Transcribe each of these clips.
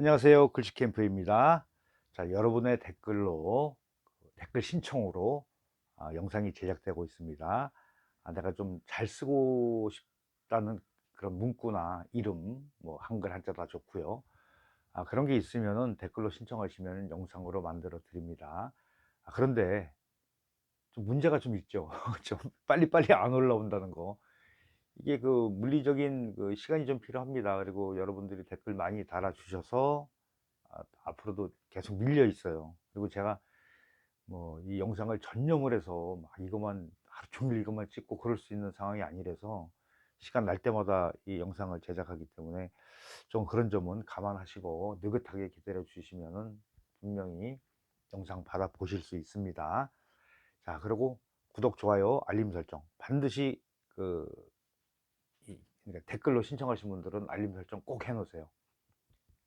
안녕하세요. 글씨캠프입니다. 자, 여러분의 댓글로, 댓글 신청으로 아, 영상이 제작되고 있습니다. 아, 내가 좀 잘 쓰고 싶다는 그런 문구나 이름, 뭐 한글 한자 다 좋고요. 아, 그런 게 있으면은 댓글로 신청하시면 영상으로 만들어 드립니다. 아, 그런데 좀 문제가 좀 있죠. 좀 빨리빨리 안 올라온다는 거. 이게 그 물리적인 그 시간이 좀 필요합니다. 그리고 여러분들이 댓글 많이 달아주셔서 아, 앞으로도 계속 밀려 있어요. 그리고 제가 뭐 이 영상을 전념을 해서 막 이것만 하루 종일 이것만 찍고 그럴 수 있는 상황이 아니라서 시간 날 때마다 이 영상을 제작하기 때문에 좀 그런 점은 감안하시고 느긋하게 기다려 주시면은 분명히 영상 받아 보실 수 있습니다. 자, 그리고 구독, 좋아요, 알림 설정 반드시 그 이- 그러니까 댓글로 신청하신 분들은 알림 설정 꼭 해놓으세요.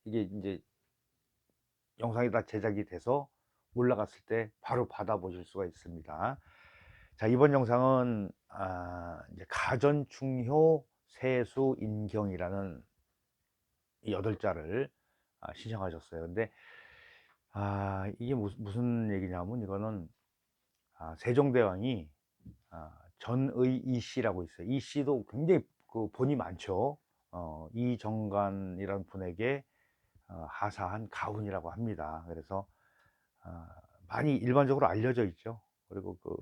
이게 이제 영상이 다 제작이 돼서 올라갔을 때 바로 받아보실 수가 있습니다. 자, 이번 영상은 아, 이제 가전 중효 세수 인경이라는 이 여덟 자를 아, 신청하셨어요. 근데 아, 이게 무슨, 무슨 얘기냐면 이거는 아, 세종대왕이 아, 전의 이씨라고 있어요. 이 씨도 굉장히 그 본이 많죠. 어, 이정관이라는 분에게 어, 하사한 가훈이라고 합니다. 그래서 아, 많이 일반적으로 알려져 있죠. 그리고 그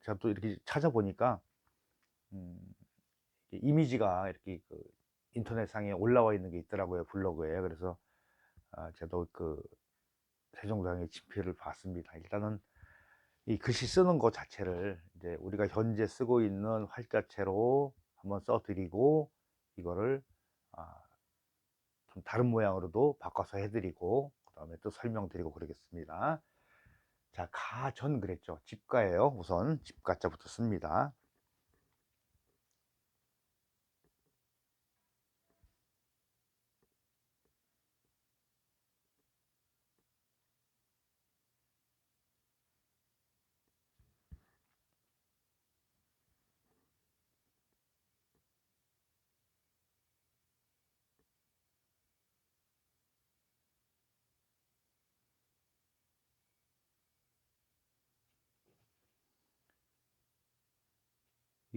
제가 또 이렇게 찾아보니까 음, 이미지가 이렇게 그 인터넷상에 올라와 있는 게 있더라고요 블로그에. 그래서 아, 저도 그 세종대왕의 집필을 봤습니다. 일단은 이 글씨 쓰는 것 자체를 이제 우리가 현재 쓰고 있는 활자체로 한번 써드리고 이거를 아, 좀 다른 모양으로도 바꿔서 해드리고 그 다음에 또 설명드리고 그러겠습니다. 자, 가 전 그랬죠. 집가예요. 우선 집가자부터 씁니다.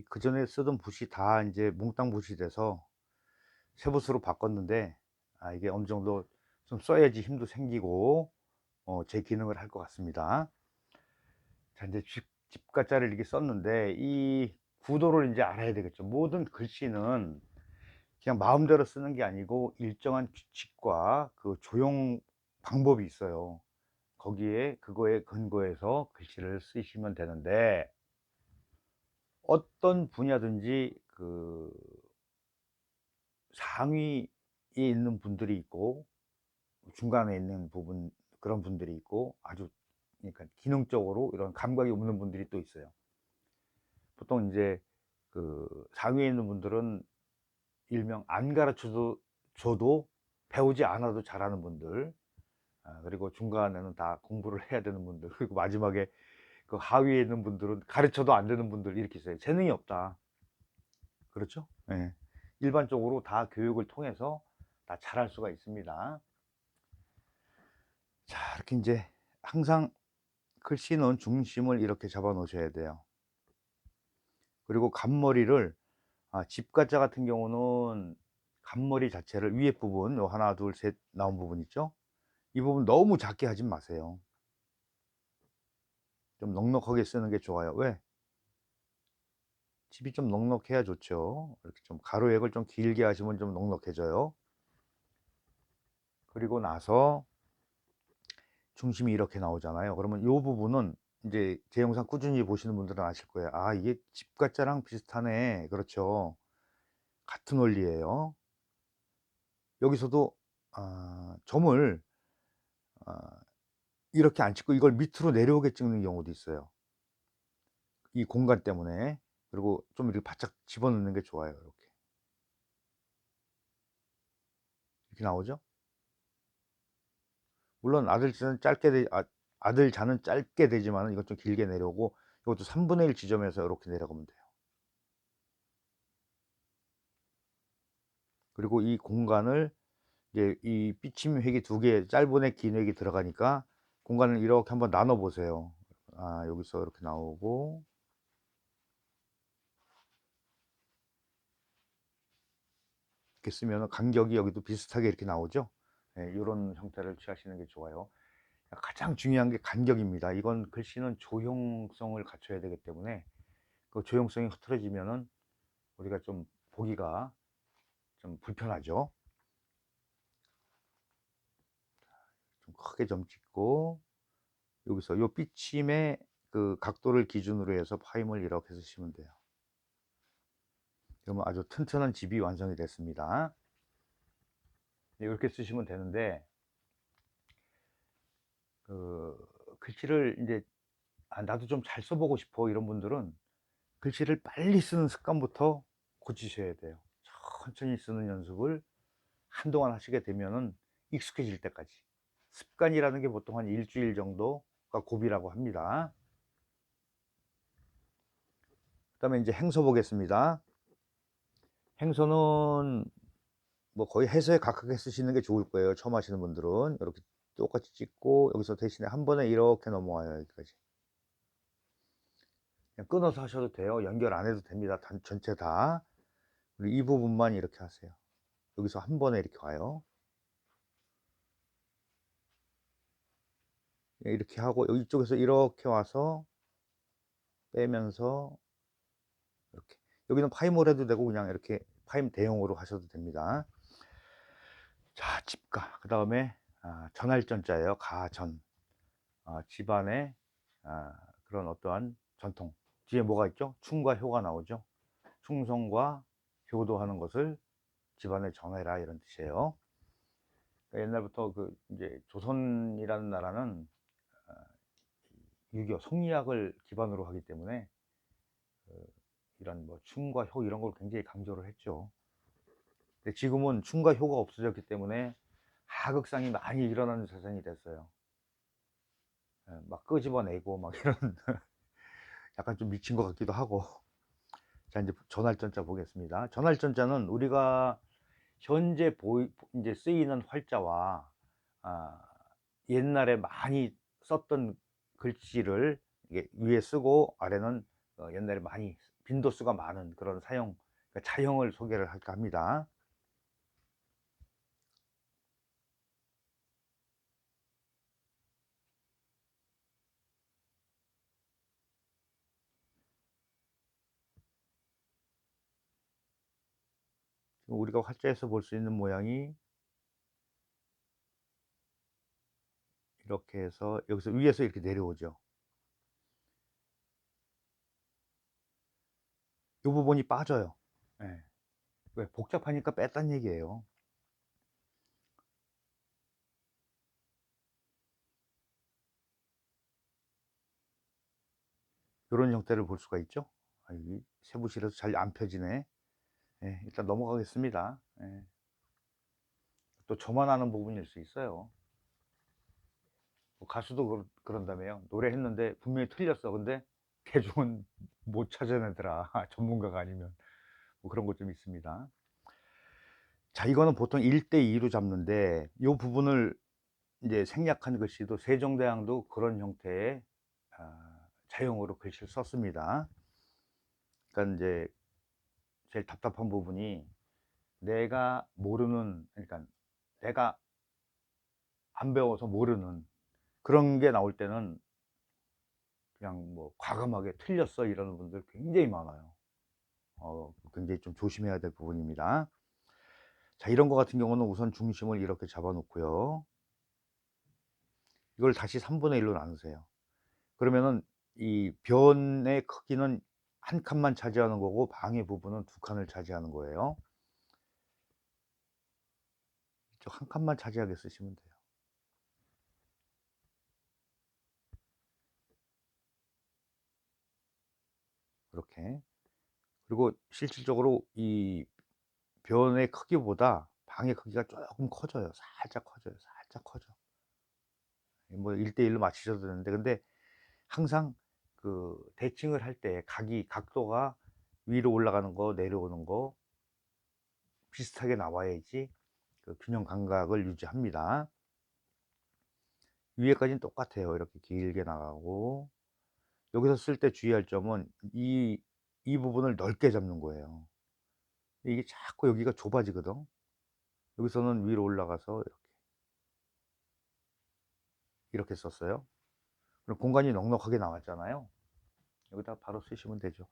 그 전에 쓰던 붓이 다 이제 몽땅 붓이 돼서 새 붓으로 바꿨는데 아, 이게 어느 정도 좀 써야지 힘도 생기고 어, 제 기능을 할 것 같습니다. 자 이제 집, 집가자를 이렇게 썼는데 이 구도를 이제 알아야 되겠죠. 모든 글씨는 그냥 마음대로 쓰는 게 아니고 일정한 규칙과 그 조용 방법이 있어요. 거기에 그거에 근거해서 글씨를 쓰시면 되는데 어떤 분야든지 그 상위에 있는 분들이 있고 중간에 있는 부분 그런 분들이 있고 아주 그러니까 기능적으로 이런 감각이 없는 분들이 또 있어요. 보통 이제 그 상위에 있는 분들은 일명 안 가르쳐도 줘도 배우지 않아도 잘하는 분들 아, 그리고 중간에는 다 공부를 해야 되는 분들 그리고 마지막에 그 하위에 있는 분들은 가르쳐도 안 되는 분들 이렇게 있어요. 재능이 없다. 그렇죠? 예. 일반적으로 다 교육을 통해서 다 잘할 수가 있습니다. 자, 이렇게 이제 항상 글씨는 중심을 이렇게 잡아 놓으셔야 돼요. 그리고 간머리를 아, 집가자 같은 경우는 간머리 자체를 위에 부분 요 하나 둘 셋 나온 부분 있죠? 이 부분 너무 작게 하지 마세요. 좀 넉넉하게 쓰는 게 좋아요. 왜? 집이 좀 넉넉해야 좋죠. 이렇게 좀 가로액을 좀 길게 하시면 좀 넉넉해져요. 그리고 나서 중심이 이렇게 나오잖아요. 그러면 이 부분은 이제 제 영상 꾸준히 보시는 분들은 아실 거예요. 아, 이게 집가자랑 비슷하네. 그렇죠. 같은 원리예요. 여기서도 아, 점을 아, 이렇게 안 찍고 이걸 밑으로 내려오게 찍는 경우도 있어요. 이 공간 때문에. 그리고 좀 이렇게 바짝 집어넣는 게 좋아요. 이렇게. 이렇게 나오죠? 물론 아들 자는 짧게 되, 아, 아들 자는 짧게 되지만 이것 좀 길게 내려오고 이것도 3분의 1 지점에서 이렇게 내려가면 돼요. 그리고 이 공간을 이제 이 삐침 획이 두 개, 짧은 획, 긴 획이 들어가니까 공간을 이렇게 한번 나눠 보세요. 아, 여기서 이렇게 나오고 이렇게 쓰면 간격이 여기도 비슷하게 이렇게 나오죠. 네, 이런 형태를 취하시는 게 좋아요. 가장 중요한 게 간격입니다. 이건 글씨는 조형성을 갖춰야 되기 때문에 그 조형성이 흐트러지면은 우리가 좀 보기가 좀 불편하죠. 크게 점 찍고 여기서 요 삐침의 그 각도를 기준으로 해서 파임을 이렇게 쓰시면 돼요. 그러면 아주 튼튼한 집이 완성이 됐습니다. 네, 이렇게 쓰시면 되는데 그 글씨를 이제 아, 나도 좀 잘 써보고 싶어 이런 분들은 글씨를 빨리 쓰는 습관부터 고치셔야 돼요. 천천히 쓰는 연습을 한동안 하시게 되면은 익숙해질 때까지 습관이라는 게 보통 한 일주일 정도가 고비라고 합니다. 그 다음에 이제 행서 보겠습니다. 행서는 뭐 거의 해서에 가깝게 쓰시는 게 좋을 거예요. 처음 하시는 분들은. 이렇게 똑같이 찍고 여기서 대신에 한 번에 이렇게 넘어와요 여기까지. 그냥 끊어서 하셔도 돼요. 연결 안 해도 됩니다. 단, 전체 다. 이 부분만 이렇게 하세요. 여기서 한 번에 이렇게 와요 이렇게 하고 여기 쪽에서 이렇게 와서 빼면서 이렇게 여기는 파임을 해도 되고 그냥 이렇게 파임 대용으로 하셔도 됩니다 자 집가 그 다음에 아, 전할전자예요. 가전. 아, 집안의 아, 그런 어떠한 전통. 뒤에 뭐가 있죠? 충과 효가 나오죠. 충성과 효도하는 것을 집안에 전해라 이런 뜻이에요. 그러니까 옛날부터 그 이제 조선이라는 나라는 6.25 성리학을 기반으로 하기 때문에 그, 이런 뭐 춤과 효 이런 걸 굉장히 강조를 했죠. 근데 지금은 춤과 효가 없어졌기 때문에 하극상이 많이 일어나는 세상이 됐어요. 예, 막 끄집어내고 막 이런 약간 좀 미친 것 같기도 하고. 자 이제 전활전자 보겠습니다. 전활전자는 우리가 현재 보이, 이제 쓰이는 활자와 아, 옛날에 많이 썼던 글씨를 위에 쓰고 아래는 어, 옛날에 많이 빈도수가 많은 그런 사용 그러니까 차형을 소개를 할까 합니다. 우리가 활자에서 볼 수 있는 모양이 이렇게 해서 여기서 위에서 이렇게 내려오죠. 이 부분이 빠져요. 네. 왜? 복잡하니까 뺐단 얘기예요. 이런 형태를 볼 수가 있죠. 아, 세부실에서 잘 안 펴지네. 예, 일단 넘어가겠습니다. 예. 또 저만 아는 부분일 수 있어요. 뭐 가수도 그 런다며요 노래했는데 분명히 틀렸어. 근데 대중은 못 찾아내더라. 전문가가 아니면. 뭐 그런 것 좀 있습니다. 자, 이거는 보통 1대2로 잡는데, 이 부분을 이제 생략한 글씨도 세종대왕도 그런 형태의 아, 자용으로 글씨를 썼습니다. 그러니까 이제 제일 답답한 부분이 내가 모르는 그러니까 내가 안 배워서 모르는 그런 게 나올 때는 그냥 뭐 과감하게 틀렸어 이러는 분들 굉장히 많아요. 어, 굉장히 좀 조심해야 될 부분입니다. 자, 이런 거 같은 경우는 우선 중심을 이렇게 잡아 놓고요. 이걸 다시 3분의 1로 나누세요. 그러면은 이 변의 크기는 한 칸만 차지하는 거고 방의 부분은 두 칸을 차지하는 거예요. 이쪽 한 칸만 차지하게 쓰시면 돼요. 이렇게. 그리고 실질적으로 이 변의 크기보다 방의 크기가 조금 커져요. 살짝 커져요. 살짝 커져. 뭐 1대1로 맞추셔도 되는데 근데 항상 그 대칭을 할 때 각이 각도가 위로 올라가는 거 내려오는 거 비슷하게 나와야지 그 균형 감각을 유지합니다. 위에까지는 똑같아요. 이렇게 길게 나가고 여기서 쓸 때 주의할 점은 이, 이 부분을 넓게 잡는 거예요. 이게 자꾸 여기가 좁아지거든. 여기서는 위로 올라가서 이렇게 이렇게 썼어요. 그럼 공간이 넉넉하게 나왔잖아요. 여기다 바로 쓰시면 되죠.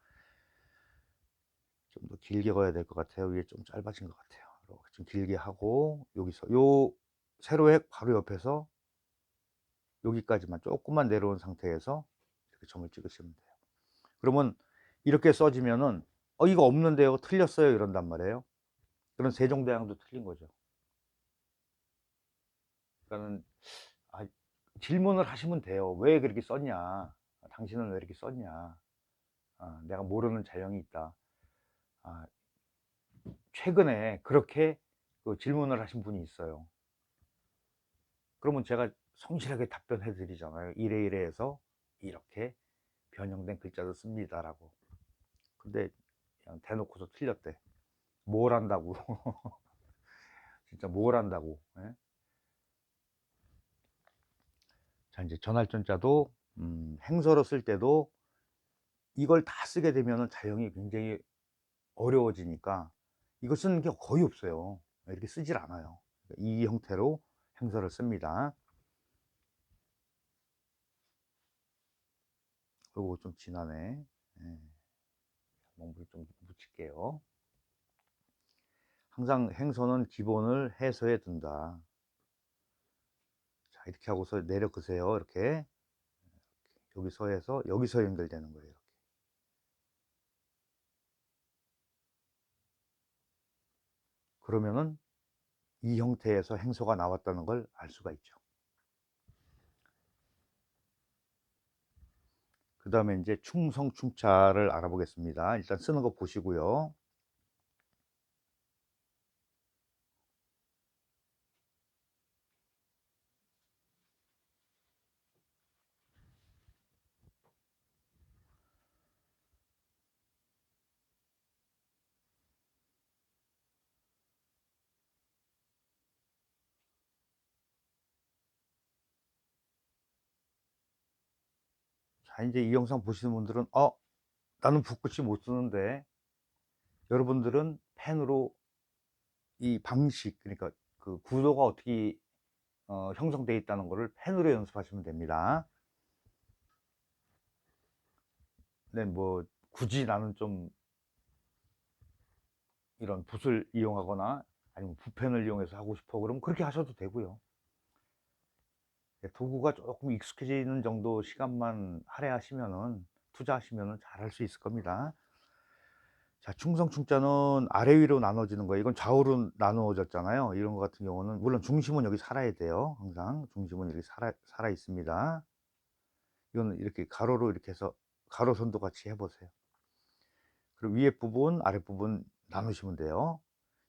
좀 더 길게 가야 될 것 같아요. 위에 좀 짧아진 것 같아요. 이렇게 좀 길게 하고 여기서 요 세로획 바로 옆에서 여기까지만 조금만 내려온 상태에서 점을 찍으시면 돼요. 그러면 이렇게 써지면은 어 이거 없는데요. 틀렸어요. 이런단 말이에요. 그런 세종대왕도 틀린 거죠. 그러니까는 아, 질문을 하시면 돼요. 왜 그렇게 썼냐? 당신은 왜 이렇게 썼냐? 아, 내가 모르는 자형이 있다. 아, 최근에 그렇게 그 질문을 하신 분이 있어요. 그러면 제가 성실하게 답변해 드리잖아요. 이래 이래 해서 이렇게 변형된 글자도 씁니다라고. 근데 그냥 대놓고서 틀렸대. 뭘 한다고. 진짜 뭘 한다고. 예? 자, 이제 전할전자도 음, 행서로 쓸 때도 이걸 다 쓰게 되면 자형이 굉장히 어려워지니까 이거 쓰는 게 거의 없어요. 이렇게 쓰질 않아요. 이 형태로 행서를 씁니다. 그리고 좀 진하네. 예. 몽물 좀 묻힐게요. 항상 행서는 기본을 해서에 둔다. 자, 이렇게 하고서 내려 그세요. 이렇게. 여기서 해서 여기서 연결되는 거예요. 이렇게. 그러면은 이 형태에서 행소가 나왔다는 걸 알 수가 있죠. 그 다음에 이제 충성 충차를 알아보겠습니다. 일단 쓰는 거 보시고요. 자, 이제 이 영상 보시는 분들은, 어, 나는 붓글씨 못 쓰는데, 여러분들은 펜으로 이 방식, 그러니까 그 구도가 어떻게 어, 형성되어 있다는 것을 펜으로 연습하시면 됩니다. 네, 뭐, 굳이 나는 좀 이런 붓을 이용하거나 아니면 붓펜을 이용해서 하고 싶어 그러면 그렇게 하셔도 되고요. 네, 도구가 조금 익숙해지는 정도 시간만 할애하시면은 투자하시면은 잘 할 수 있을 겁니다. 자, 충성 충자는 아래 위로 나눠지는 거예요. 이건 좌우로 나누어졌잖아요. 이런 것 같은 경우는 물론 중심은 여기 살아야 돼요. 항상 중심은 여기 살아 살아 있습니다. 이거는 이렇게 가로로 이렇게 해서 가로선도 같이 해보세요. 그리고 위에 부분, 아랫 부분 나누시면 돼요.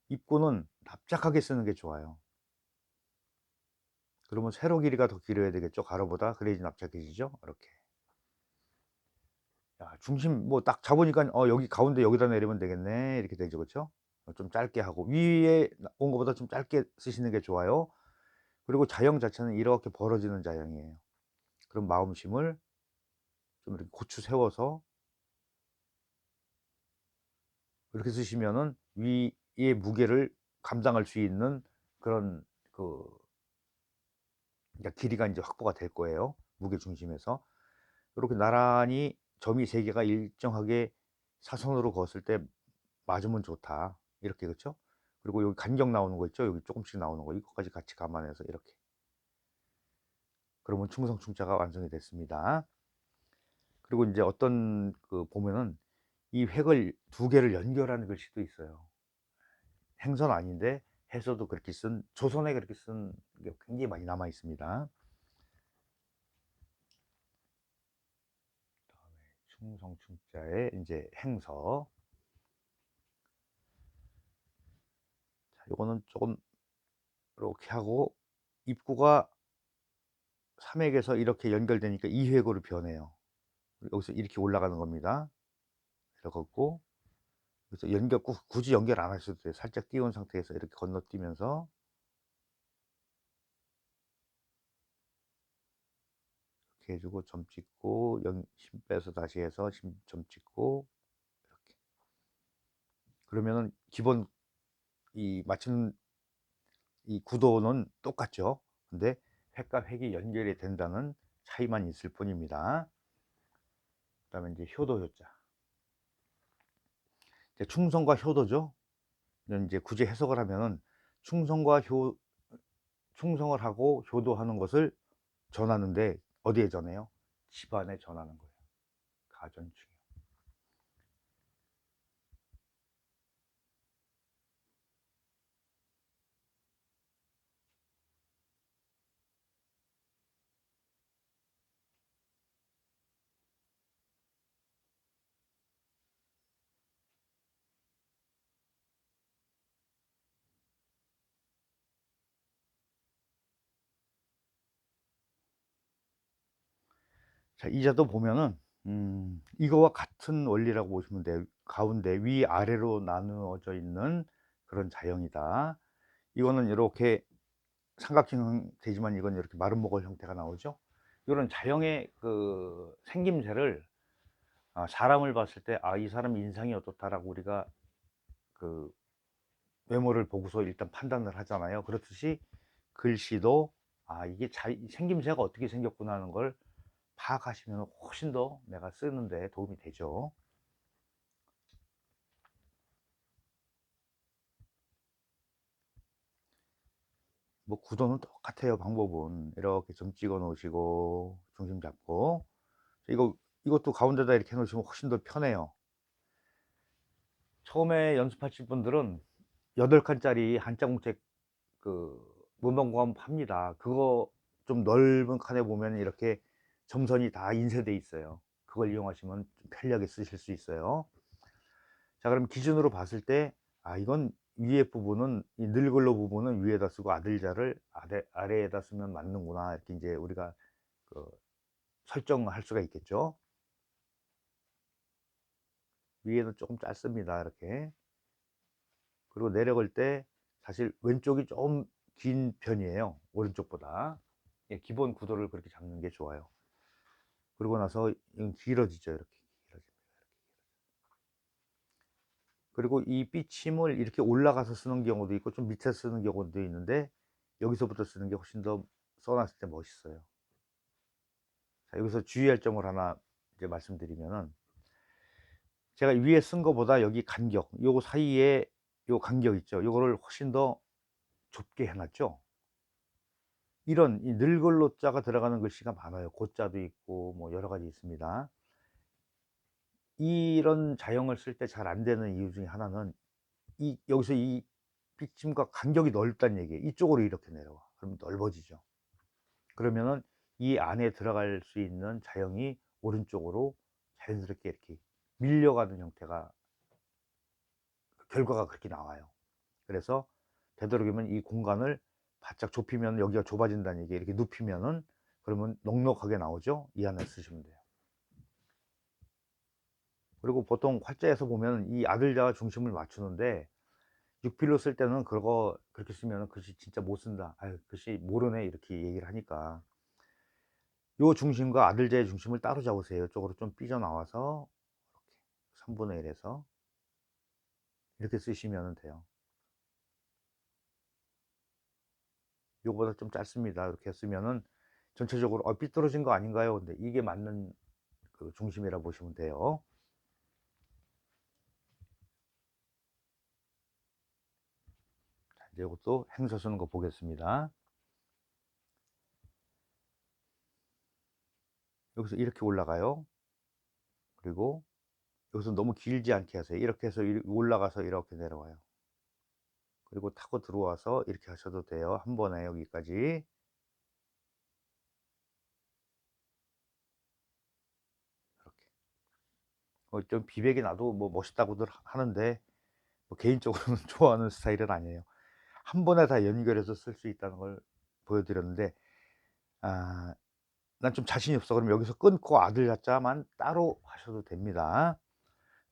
입구는 납작하게 쓰는 게 좋아요. 그러면 세로 길이가 더 길어야 되겠죠. 가로보다. 그래야지 납작해지죠. 이렇게. 야, 중심 뭐 딱 잡으니까 어 여기 가운데 여기다 내리면 되겠네. 이렇게 되죠. 그렇죠? 좀 짧게 하고 위에 온 것보다 좀 짧게 쓰시는 게 좋아요. 그리고 자형 자체는 이렇게 벌어지는 자형이에요. 그럼 마음심을 좀 이렇게 고추 세워서 이렇게 쓰시면은 위의 무게를 감당할 수 있는 그런 그 그러니까 길이가 이제 확보가 될 거예요. 무게 중심에서 이렇게 나란히 점이 세 개가 일정하게 사선으로 그었을 때 맞으면 좋다. 이렇게 그렇죠? 그리고 여기 간격 나오는 거 있죠? 여기 조금씩 나오는 거 이것까지 같이 감안해서 이렇게 그러면 충성충자가 완성이 됐습니다. 그리고 이제 어떤 그 보면은 이 획을 두 개를 연결하는 글씨도 있어요. 행선 아닌데 해서도 그렇게 쓴 조선에 그렇게 쓴 게 굉장히 많이 남아 있습니다. 다음에 충성충자의 이제 행서. 자, 이거는 조금 이렇게 하고 입구가 3획에서 이렇게 연결되니까 2획으로 변해요. 여기서 이렇게 올라가는 겁니다. 이렇고 그래서 연결 굳이 연결 안 하셔도 돼요. 살짝 띄운 상태에서 이렇게 건너뛰면서 이렇게 해주고 점 찍고 연, 힘 빼서 다시 해서 점 찍고 이렇게 그러면은 기본 이 맞추는 이 구도는 똑같죠. 근데 획과 획이 연결이 된다는 차이만 있을 뿐입니다. 그다음에 이제 효도 효자. 충성과 효도죠 이제 굳이 해석을 하면은 충성과 효 충성을 하고 효도하는 것을 전하는데 어디에 전해요? 집안에 전하는 거예요. 중 자, 이자도 보면은 음, 이거와 같은 원리라고 보시면 돼요. 가운데 위 아래로 나누어져 있는 그런 자형이다. 이거는 이렇게 삼각형 되지만 이건 이렇게 마름모걸 형태가 나오죠. 이런 자형의 그 생김새를 아, 사람을 봤을 때 아 이 사람 인상이 어떻다라고 우리가 그 외모를 보고서 일단 판단을 하잖아요. 그렇듯이 글씨도 아 이게 자, 생김새가 어떻게 생겼구나 하는 걸 파악하시면 훨씬 더 내가 쓰는데 도움이 되죠. 뭐 구도는 똑같아요. 방법은 이렇게 점 찍어 놓으시고 중심 잡고 이거 이것도 가운데다 이렇게 놓으시면 훨씬 더 편해요. 처음에 연습하실 분들은 8칸짜리 한자 공책 그 문방구하면 팝니다. 그거 좀 넓은 칸에 보면 이렇게 점선이 다 인쇄돼 있어요. 그걸 이용하시면 좀 편리하게 쓰실 수 있어요. 자, 그럼 기준으로 봤을 때, 아, 이건 위에 부분은, 이 늘글로 부분은 위에다 쓰고 아들자를 아래, 아래에다 쓰면 맞는구나. 이렇게 이제 우리가 그 설정할 수가 있겠죠. 위에는 조금 짧습니다. 이렇게. 그리고 내려갈 때 사실 왼쪽이 좀 긴 편이에요. 오른쪽보다. 예, 기본 구도를 그렇게 잡는 게 좋아요. 그러고 나서 길어지죠. 이렇게 길어집니다. 그리고 이 삐침을 이렇게 올라가서 쓰는 경우도 있고 좀 밑에 쓰는 경우도 있는데 여기서부터 쓰는 게 훨씬 더 써놨을 때 멋있어요. 자, 여기서 주의할 점을 하나 이제 말씀드리면은 제가 위에 쓴 것보다 여기 간격, 요 사이에 요 간격 있죠. 요거를 훨씬 더 좁게 해놨죠. 이런 이 늘글로 자가 들어가는 글씨가 많아요. 고자도 있고 뭐 여러 가지 있습니다. 이런 자형을 쓸 때 잘 안 되는 이유 중에 하나는 이 여기서 이 빗침과 간격이 넓다는 얘기예요. 이쪽으로 이렇게 내려와. 그럼 넓어지죠. 그러면은 이 안에 들어갈 수 있는 자형이 오른쪽으로 자연스럽게 이렇게 밀려가는 형태가 결과가 그렇게 나와요. 그래서 되도록이면 이 공간을 바짝 좁히면 여기가 좁아진다는 얘기 이렇게 눕히면은 그러면 넉넉하게 나오죠? 이 안에 쓰시면 돼요. 그리고 보통 활자에서 보면 이 아들자와 중심을 맞추는데 6필로 쓸 때는 그거 그렇게 쓰면 글씨 진짜 못 쓴다. 아유 글씨 모르네. 이렇게 얘기를 하니까. 요 중심과 아들자의 중심을 따로 잡으세요. 이쪽으로 좀 삐져나와서 이렇게 3분의 1에서 이렇게 쓰시면 돼요 요거보다 좀 짧습니다. 이렇게 쓰면은 전체적으로 어, 삐뚤어진 거 아닌가요? 근데 이게 맞는 그 중심이라 보시면 돼요. 자, 이제 이것도 행서 쓰는 거 보겠습니다. 여기서 이렇게 올라가요. 그리고 여기서 너무 길지 않게 하세요. 이렇게 해서 올라가서 이렇게 내려와요. 그리고 타고 들어와서 이렇게 하셔도 돼요. 한 번에 여기까지. 이렇게. 어, 좀 비백이 나도 뭐 멋있다고들 하는데 뭐 개인적으로는 좋아하는 스타일은 아니에요. 한 번에 다 연결해서 쓸 수 있다는 걸 보여드렸는데 아, 난 좀 자신이 없어. 그럼 여기서 끊고 아들 자자만 따로 하셔도 됩니다.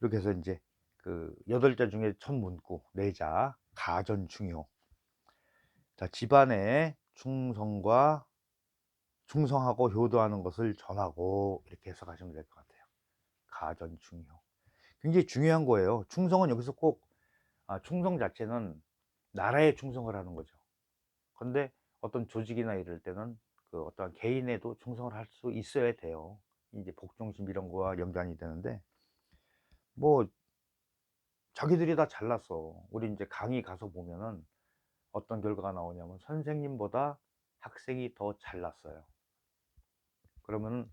이렇게 해서 이제 그 여덟 자 중에 첫 문구 네자 가전 중요. 자, 집안의 충성과 충성하고 효도하는 것을 전하고 이렇게 해석하시면 될 것 같아요. 가전 중효. 굉장히 중요한 거예요. 충성은 여기서 꼭 아, 충성 자체는 나라에 충성을 하는 거죠. 근데 어떤 조직이나 이럴 때는 그 어떠한 개인에도 충성을 할 수 있어야 돼요. 이제 복종심 이런 거와 연관이 되는데 뭐 자기들이 다 잘났어. 우리 이제 강의 가서 보면은 어떤 결과가 나오냐면 선생님보다 학생이 더 잘났어요. 그러면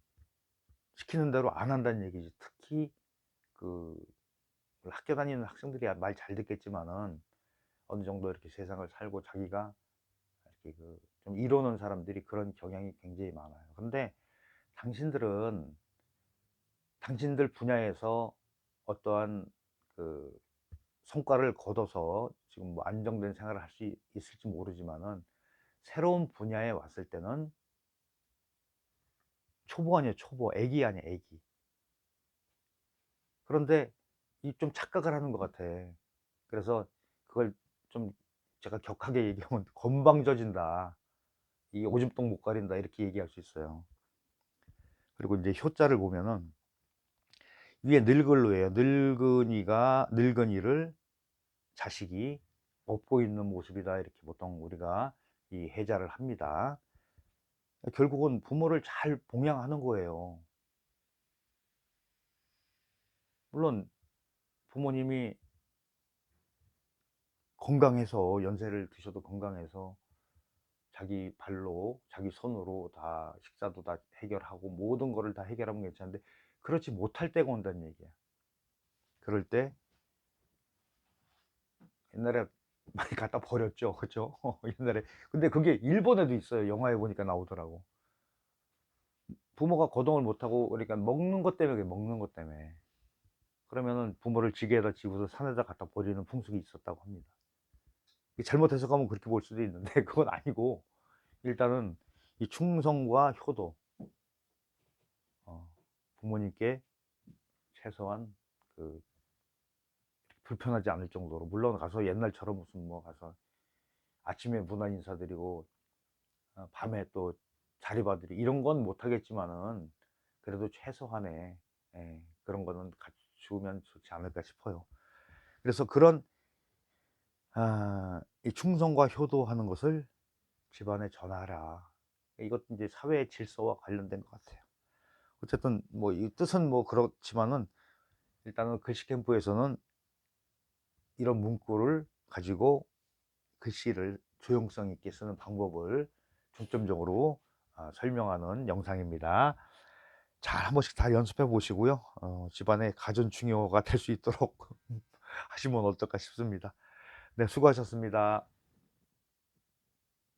시키는 대로 안 한다는 얘기지. 특히 그 학교 다니는 학생들이 말 잘 듣겠지만은 어느 정도 이렇게 세상을 살고 자기가 이렇게 그 좀 이뤄놓은 사람들이 그런 경향이 굉장히 많아요. 근데 당신들은 당신들 분야에서 어떠한 그 성과를 거둬서 지금 뭐 안정된 생활을 할 수 있을지 모르지만은 새로운 분야에 왔을 때는 초보 아니에요 초보. 애기 아니야 애기. 그런데 이 좀 착각을 하는 것 같아. 그래서 그걸 좀 제가 격하게 얘기하면 건방져진다. 이 오줌똥 못 가린다. 이렇게 얘기할 수 있어요. 그리고 이제 효자를 보면은 위에 늙을로예요. 늙은이가 늙은이를 자식이 업고 있는 모습이다. 이렇게 보통 우리가 이 해자를 합니다. 결국은 부모를 잘 봉양하는 거예요. 물론 부모님이 건강해서 연세를 드셔도 건강해서 자기 발로 자기 손으로 다 식사도 다 해결하고 모든 거를 다 해결하면 괜찮은데 그렇지 못할 때가 온다는 얘기야. 그럴 때 옛날에 많이 갖다 버렸죠. 그죠 옛날에. 근데 그게 일본에도 있어요. 영화에 보니까 나오더라고. 부모가 거동을 못하고 그러니까 먹는 것 때문에 먹는 것 때문에. 그러면은 부모를 지게에다 지고서 산에다 갖다 버리는 풍습이 있었다고 합니다. 이게 잘못 해석하면 그렇게 볼 수도 있는데 그건 아니고 일단은 이 충성과 효도 어, 부모님께 최소한 그 불편하지 않을 정도로 물론 가서 옛날처럼 무슨 뭐 가서 아침에 문안 인사드리고 어, 밤에 또 자리 봐드리 이런 건 못하겠지만은 그래도 최소한의 예, 그런 거는 갖추면 좋지 않을까 싶어요. 그래서 그런 아, 이 충성과 효도하는 것을 집안에 전하라. 이것 이제 사회의 질서와 관련된 것 같아요 어쨌든 뭐 이 뜻은 뭐 그렇지만은 일단은 글씨 캠프에서는 이런 문구를 가지고 글씨를 조용성 있게 쓰는 방법을 중점적으로 어, 설명하는 영상입니다. 잘 한 번씩 다 연습해 보시고요. 어, 집안의 가전 중요가 될 수 있도록 하시면 어떨까 싶습니다. 네, 수고하셨습니다.